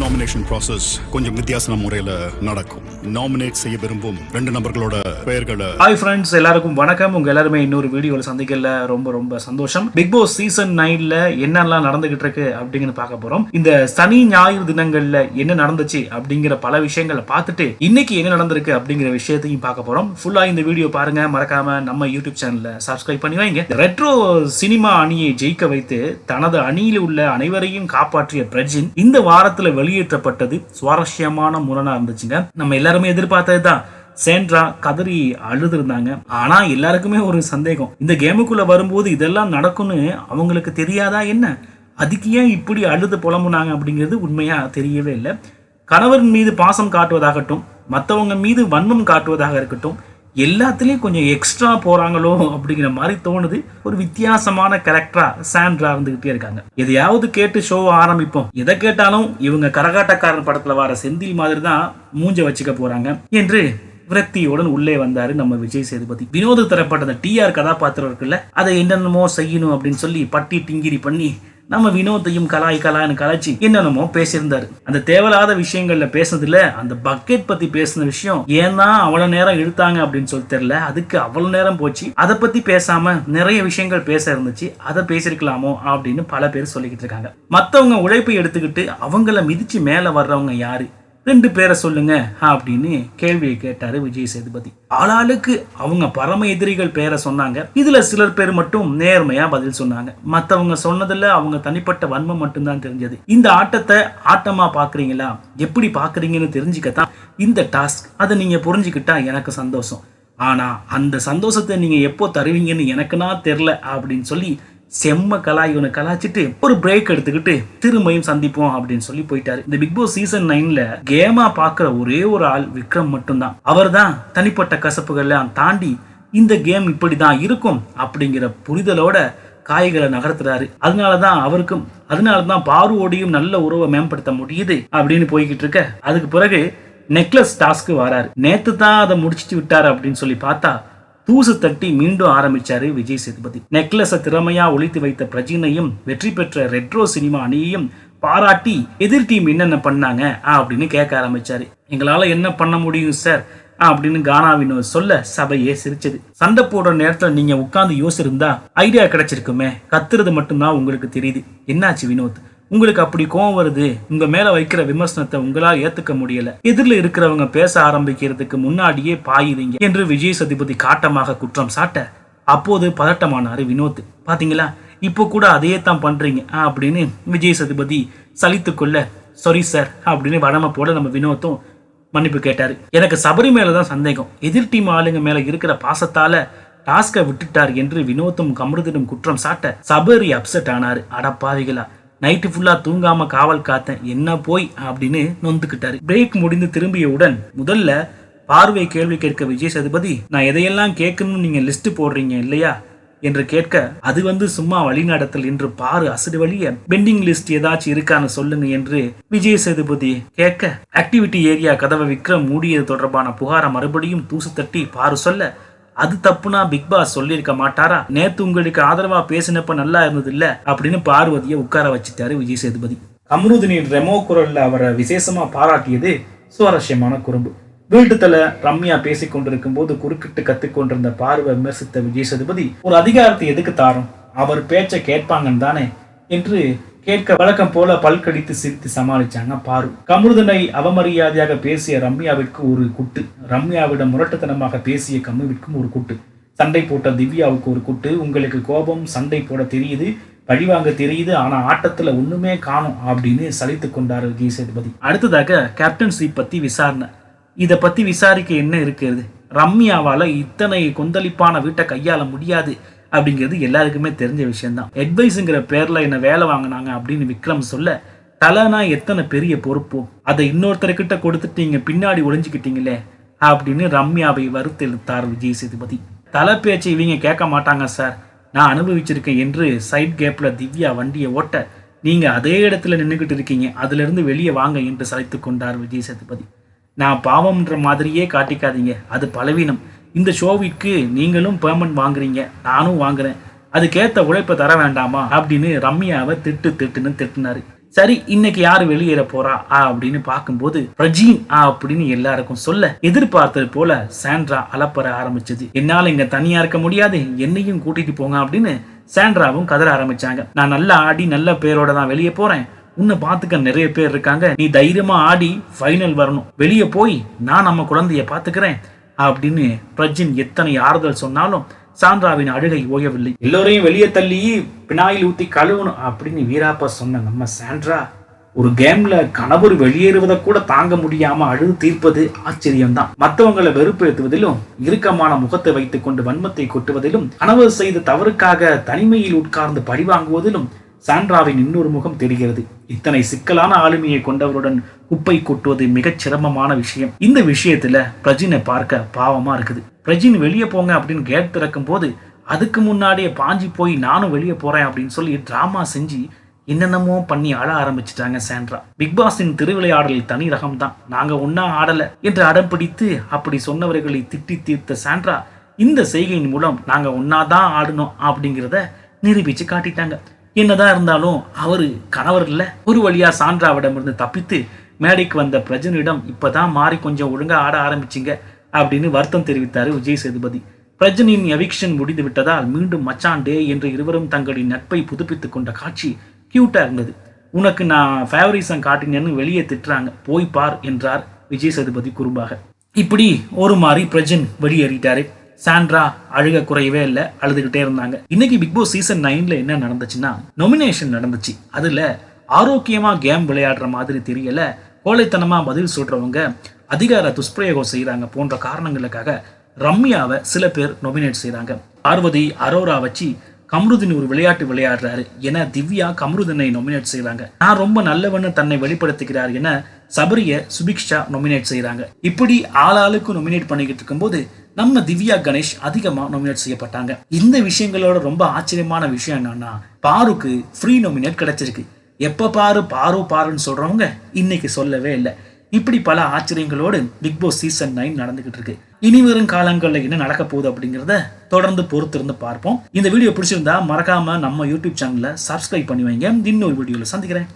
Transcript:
Nomination process கொஞ்சம் வித்தியாசமான முறையில் நடக்கும். நாமினேட் செய்ய விரும்பும் ரெண்டு நபர்களோட பெயர்களை ஹாய் ஃப்ரெண்ட்ஸ் எல்லாருக்கும் வணக்கம். உங்க எல்லாருமே இன்னொரு வீடியோவில் சந்திக்கல. ரொம்ப ரொம்ப சந்தோஷம். பிக் பாஸ் சீசன் நைன்ல என்னெல்லாம் நடந்துகிட்டு இருக்கு அப்படிங்கன்னு பார்க்க போறோம். இந்த சனி ஞாயிறு தினங்கள்ல என்ன நடந்துச்சு அப்படிங்கிற பல விஷயங்களை பார்த்துட்டு இன்னைக்கு என்ன நடந்திருக்கு அப்படிங்கிற விஷயத்தையும் பார்க்க போறோம். ஃபுல்லா இந்த வீடியோ பாருங்க. மறக்காம நம்ம யூடியூப் சேனல்ல சப்ஸ்கிரைப் பண்ணி வைங்க. ரெட்ரோ சினிமா அணியை ஜெயிக்க வைத்து தனது அணியில் உள்ள அனைவரையும் காப்பாற்றிய பிரஜின் இந்த வாரத்தில் வெளி வெளியேற்றப்பட்டது. சுவாரஸ்யமான முரணா இருந்துச்சுங்க. நம்ம எல்லாருமே எதிர்பார்த்தது தான் சேண்ட்ரா கதறி அழுது இருந்தாங்க ஆனா எல்லாருக்குமே ஒரு சந்தேகம். இந்த கேமுக்குள்ள வரும்போது இதெல்லாம் நடக்கும்னு அவங்களுக்கு தெரியாதா என்ன? அதுக்கு ஏன் இப்படி அழுது புலம்புனாங்க அப்படிங்கிறது உண்மையா தெரியவே இல்லை. கணவன் மீது பாசம் காட்டுவதாகட்டும் மற்றவங்க மீது வன்மம் காட்டுவதாக இருக்கட்டும் எல்லாத்துலேயும் கொஞ்சம் எக்ஸ்ட்ரா போகிறாங்களோ அப்படிங்கிற மாதிரி தோணுது. ஒரு வித்தியாசமான கேரக்டராக சாண்ட்ரா இருந்துக்கிட்டே இருக்காங்க. எதையாவது கேட்டு ஷோ ஆரம்பிப்போம். எதை கேட்டாலும் இவங்க கரகாட்டக்காரன் படத்தில் வர செந்தில் மாதிரி தான் மூஞ்ச வச்சுக்க போகிறாங்க என்று விரக்தியுடன் உள்ளே வந்தாரு நம்ம விஜய் சேதுபதி. வினோத தரப்பட்ட அந்த டிஆர் கதாபாத்திரம் இருக்குல்ல அதை என்னென்னமோ செய்யணும் அப்படின்னு சொல்லி பட்டி டிங்கிரி பண்ணி நம்ம வினோத்தையும் கலாய் கலான்னு கலாய்ச்சி என்னென்னமோ பேசியிருந்தாரு. அந்த தேவையில்லாத விஷயங்கள்ல பேசுனதுல அந்த பக்கெட் பத்தி பேசின விஷயம் ஏன்னா அவ்வளவு நேரம் இழுத்தாங்க அப்படின்னு சொல்லி தெரியல. அதுக்கு அவ்வளவு நேரம் போச்சு. அதை பத்தி பேசாம நிறைய விஷயங்கள் பேச இருந்துச்சு. அதை பேசியிருக்கலாமோ அப்படின்னு பல பேர் சொல்லிக்கிட்டு இருக்காங்க. மத்தவங்க உழைப்பை எடுத்துக்கிட்டு அவங்கள மிதிச்சு மேல வர்றவங்க யாரு? ரெண்டு பேரை சொல்லுங்க அப்படின்னு கேள்வியை கேட்டாரு விஜய் சேதுபதி. ஆளாளுக்கு அவங்க பரம எதிரிகள் பேரை சொன்னாங்க. இதுல சிலர் பேர் மட்டும் நேர்மையா பதில் சொன்னாங்க. மத்தவங்க சொன்னதுல அவங்க தனிப்பட்ட வன்மம் மட்டும்தான் தெரிஞ்சது. இந்த ஆட்டத்தை ஆட்டமா பாக்குறீங்களா? எப்படி பாக்குறீங்கன்னு தெரிஞ்சுக்கத்தான் இந்த டாஸ்க். அதை நீங்க புரிஞ்சுக்கிட்டா எனக்கு சந்தோஷம். ஆனா அந்த சந்தோஷத்தை நீங்க எப்போ தருவீங்கன்னு எனக்குனா தெரில அப்படின்னு சொல்லி செம்ம கலாய் இவனை கலாச்சிட்டு ஒரு பிரேக் எடுத்துக்கிட்டு திரும்பியும் சந்திப்போம் அப்படின்னு சொல்லி போயிட்டாரு. இந்த பிக் பாஸ் சீசன் நைன்ல கேமா பாக்குற ஒரே ஒரு ஆள் விக்ரம் மட்டும்தான். அவர் தான் தனிப்பட்ட கசப்புகள்லாம் தாண்டி இந்த கேம் இப்படிதான் இருக்கும் அப்படிங்கிற புரிதலோட காய்களை நகர்த்துறாரு. அதனாலதான் அவருக்கும் அதனாலதான் பாருவோடையும் நல்ல உறவை மேம்படுத்த முடியுது அப்படின்னு போய்கிட்டு இருக்க. அதுக்கு பிறகு நெக்லஸ் டாஸ்க்கு வராரு. நேத்து தான் அதை முடிச்சிட்டு விட்டாரு அப்படின்னு சொல்லி பார்த்தா தூசு தட்டி மீண்டும் ஆரம்பிச்சாரு விஜய் சேதுபதி. நெக்லஸை திறமையா ஒழித்து வைத்த பிரஜினையும் வெற்றி பெற்ற ரெட்ரோ சினிமா அணியையும் பாராட்டி எதிர் டீம் என்னென்ன பண்ணாங்க அப்படின்னு கேட்க ஆரம்பிச்சாரு. எங்களால என்ன பண்ண முடியும் சார்? அப்படின்னு கானா வினோத் சொல்ல சபையே சிரிச்சது. சண்டை போடுற நேரத்துல நீங்க உட்கார்ந்து யோசிச்சிருந்தா ஐடியா கிடைச்சிருக்குமே. கத்துறது மட்டும்தான் உங்களுக்கு தெரியுது. என்னாச்சு வினோத்? உங்களுக்கு அப்படி கோவம் வருது உங்க மேல வைக்கிற விமர்சனத்தை உங்களால் ஏத்துக்க முடியல. எதிரில் இருக்கிறவங்க பேச ஆரம்பிக்கிறதுக்கு முன்னாடியே பாயிருங்க என்று விஜய் சதிபதி காட்டமாக குற்றம் சாட்ட அப்போது பதட்டமானாரு வினோத். பாத்தீங்களா? இப்போ கூட அதையே தான் பண்றீங்க அப்படின்னு விஜய் சதுபதி சலித்து கொள்ள சாரி சார் அப்படின்னு வடமை போட நம்ம வினோத்தும் மன்னிப்பு கேட்டாரு. எனக்கு சபரி மேல தான் சந்தேகம். எதிர் டீம் ஆளுங்க மேல இருக்கிற பாசத்தால டாஸ்கை விட்டுட்டார் என்று வினோத்தும் கமருதிடம் குற்றம் சாட்ட சபரி அப்செட் ஆனாரு. அடப்பாவிகளா நைட்டு ஃபுல்லா தூங்காம காவல் காத்தேன் என்ன போய் அப்படின்னு நொந்துக்கிட்டாரு. பிரேக் முடிந்து திரும்பியவுடன் முதல்ல பார்வை கேள்வி கேட்க விஜய் சதுபதி நான் எதையெல்லாம் கேட்கணும்னு நீங்க லிஸ்ட் போடுறீங்க இல்லையா? என்று கேட்க அது வந்து சும்மா வழிநடத்தல் என்று பாரு அசடு வழிய. பெண்டிங் லிஸ்ட் ஏதாச்சும் இருக்கான்னு சொல்லுங்க என்று விஜய் சேதுபதி கேட்க ஆக்டிவிட்டி ஏரியா கதவை விக்ரம் மூடியது தொடர்பான புகாரை மறுபடியும் தூசு தட்டி பாரு சொல்ல. அது தப்புனா பிக் பாஸ் சொல்லியிருக்க மாட்டாரா? நேத்து உங்களுக்கு ஆதரவா பேசினப்ப நல்லா இருந்தது இல்ல அப்படின்னு பார்வதியை உட்கார வச்சுட்டாரு விஜய் சேதுபதி. அமருதினின் ரெமோ குரல்ல அவரை விசேஷமா பாராட்டியது சுவாரஸ்யமான குறும்பு. வீட்டுத்தல ரம்யா பேசிக் கொண்டிருக்கும் போது குறுக்கிட்டு கத்துக்கொண்டிருந்த பார்வை விமர்சித்த விஜய் சேதுபதி ஒரு அதிகாரத்தை எதுக்கு தாரும்? அவர் பேச்சை கேட்பாங்கன்னு தானே? என்று கேட்க வழக்கம் போல பல்கடித்து சிரித்து சமாளிச்சாங்க பாரு. கமுருதனை அவமரியாதையாக பேசிய ரம்யாவிற்கு ஒரு குட்டு. ரம்யாவிடம் முரட்டுத்தனமாக பேசிய கம்முவிற்கும் ஒரு குட்டு. சண்டை போட்ட திவ்யாவுக்கு ஒரு குட்டு. உங்களுக்கு கோபம் சண்டை போட தெரியுது பழிவாங்க தெரியுது ஆனா ஆட்டத்துல ஒண்ணுமே காணும் அப்படின்னு சலித்து கொண்டாரு விஜய் சேதுபதி அடுத்ததாக கேப்டன்சி பத்தி விசாரணை. இதை பத்தி விசாரிக்க என்ன இருக்கிறது? ரம்யாவால இத்தனை கொந்தளிப்பான வீட்டை கையாள முடியாது. அப்படிங்கிறது எல்லாருக்குமே தெரிஞ்ச விஷயம்தான். அட்வைஸுங்கிற பேர்ல என்ன வேலை வாங்கினாங்க அப்படின்னு விக்ரம் சொல்ல தலைனா எத்தனை பெரிய பொறுப்போ? அதை இன்னொருத்தர்கிட்ட கொடுத்துட்டீங்க பின்னாடி ஒளிஞ்சுக்கிட்டீங்களே? அப்படின்னு ரம்யாவை வறுத்து இழுத்தார் விஜய் சேதுபதி. தலை பேச்சை இவங்க கேட்க மாட்டாங்க சார் நான் அனுபவிச்சிருக்கேன் என்று சைட் கேப்ல திவ்யா வண்டியை ஓட்ட நீங்கள் அதே இடத்துல நின்றுக்கிட்டு இருக்கீங்க. அதுல இருந்து வெளியே வாங்க என்று சலைத்து கொண்டார் விஜய் சேதுபதி. நான் பாவம்ன்ற மாதிரியே காட்டிக்காதீங்க. அது பலவீனம். இந்த ஷோவிற்கு நீங்களும் பேமெண்ட் வாங்குறீங்க நானும் வாங்குறேன். அதுக்கேற்ற உழைப்பை தர வேண்டாமா? அப்படின்னு ரம்யாவை திட்டு திட்டுன்னு திட்டுனாரு. சரி இன்னைக்கு யாரு வெளியேற போறா? ஆ, அப்படின்னு பார்க்கும்போது பிரஜீன் ஆ, அப்படின்னு எல்லாருக்கும் சொல்ல எதிர்பார்த்தது போல சாண்ட்ரா அலப்பற ஆரம்பிச்சது. என்னால இங்க தனியா இருக்க முடியாது என்னையும் கூட்டிட்டு போங்க அப்படின்னு சாண்ட்ராவும் கதற ஆரம்பிச்சாங்க. நான் நல்லா ஆடி நல்ல பேரோட தான் வெளியே போறேன். உன்னை பார்த்துக்க நிறைய பேர் இருக்காங்க. நீ தைரியமா ஆடி ஃபைனல் வரணும். வெளியே போய் நான் நம்ம குழந்தைய பார்த்துக்கிறேன். அப்படின்னு பிரஜின் எத்தனை ஆறுதல் சொன்னாலும் சாந்திராவின் அழுகை ஓயவில்லை. எல்லோரையும் வெளியே தள்ளி பினாயில் ஊத்தி கழுவணும் அப்படின்னு வீராப்பா சொன்ன நம்ம சாண்ட்ரா ஒரு கேம்ல கணவர் வெளியேறுவதை கூட தாங்க முடியாம அழுது தீர்ப்பது ஆச்சரியம்தான். மற்றவங்களை வெறுப்பேற்றுவதிலும் இறுக்கமான முகத்தை வைத்துக் கொண்டு வன்மத்தை கொட்டுவதிலும் கணவர் செய்த தவறுக்காக தனிமையில் உட்கார்ந்து பழிவாங்குவதிலும் சாண்ட்ராவின் இன்னொரு முகம் தெரிகிறது. இத்தனை சிக்கலான ஆளுமையை கொண்டவருடன் குப்பை கொட்டுவது மிகச் சிரமமான விஷயம். இந்த விஷயத்துல பிரஜினை பார்க்க பாவமா இருக்குது. பிரஜின் வெளியே போங்க அப்படின்னு கேட் திறக்கும் போது அதுக்கு முன்னாடியே பாஞ்சி போய் நானும் வெளியே போறேன் அப்படின்னு சொல்லி டிராமா செஞ்சு என்னென்னமோ பண்ணி ஆட ஆரம்பிச்சிட்டாங்க சாண்ட்ரா. பிக் பாஸின் திருவிளையாடலில் தனி ரகம் தான் நாங்க ஒன்னா ஆடல என்று அடம் பிடித்து அப்படி சொன்னவர்களை திட்டி தீர்த்த சாண்ட்ரா இந்த செய்கையின் மூலம் நாங்க ஒன்னாதான் ஆடணும் அப்படிங்கிறத நிரூபிச்சு காட்டிட்டாங்க. என்னதான் இருந்தாலும் அவரு கணவர் இல்லை. ஒரு வழியா சான்றாவிடமிருந்து தப்பித்து மேடைக்கு வந்த பிரஜனிடம் இப்பதான் மாறி கொஞ்சம் ஒழுங்கா ஆட ஆரம்பிச்சிங்க அப்படின்னு வருத்தம் தெரிவித்தாரு விஜய் சேதுபதி. பிரஜனின் எவிக்ஷன் முடிந்து விட்டதால் மீண்டும் மச்சான் டே என்று இருவரும் தங்களின் நட்பை புதுப்பித்துக் கொண்ட காட்சி கியூட்டா இருந்தது. உனக்கு நான் ஃபேவரிசம் காட்டினேன்னு வெளியே திட்டுறாங்க. போய் பார் என்றார் விஜய் சேதுபதி குறும்பாக. இப்படி ஒரு மாதிரி பிரஜன் வெளியேறிட்டாரு. சாண்ட்ரா அழுக குறையவே இல்லை அழுதுகிட்டே இருந்தாங்க. இன்னைக்கு பிக் பாஸ் சீசன் நைன்ல என்ன நடந்துச்சுன்னா நொமினேஷன் நடந்துச்சு. அதுல ஆரோக்கியமா கேம் விளையாடுற மாதிரி தெரியல கோழைத்தனமா பதில் சொல்றவங்க அதிகார துஷ்பிரயோகம் செய்யறாங்க போன்ற காரணங்களுக்காக ரம்யாவை சில பேர் நொமினேட் செய்யறாங்க பார்வதி அரோரா வச்சு கம்ருதின் ஒரு விளையாட்டு விளையாடுறாரு என திவ்யா கம்ருதினை நொமினேட் செய்யறாங்க நான் ரொம்ப நல்லவன்னு தன்னை வெளிப்படுத்துகிறார் என சபரிய சுபிக்ஷா நொமினேட் செய்யறாங்க இப்படி ஆளாளுக்கு நொமினேட் பண்ணிக்கிட்டு இருக்கும்போது நம்ம திவ்யா கணேஷ் அதிகமா நாமினேட் செய்யப்பட்டாங்க. இந்த விஷயங்களோட ரொம்ப ஆச்சரியமான விஷயம் என்னன்னா பாருக்கு ஃப்ரீ நாமினேட் கிடைச்சிருக்கு. எப்ப பாரு பாரு பாருன்னு சொல்றவங்க இன்னைக்கு சொல்லவே இல்லை. இப்படி பல ஆச்சரியங்களோடு பிக் பாஸ் சீசன் நைன் நடந்துகிட்டு இருக்கு. இனி வரும் காலங்களில் என்ன நடக்க போகுது அப்படிங்கிறத தொடர்ந்து பொறுத்திருந்து பார்ப்போம். இந்த வீடியோ பிடிச்சிருந்தா மறக்காம நம்ம யூடியூப் சேனலை சப்ஸ்கிரைப் பண்ணி வைங்க. இன்னொரு வீடியோவில் சந்திக்கிறேன்.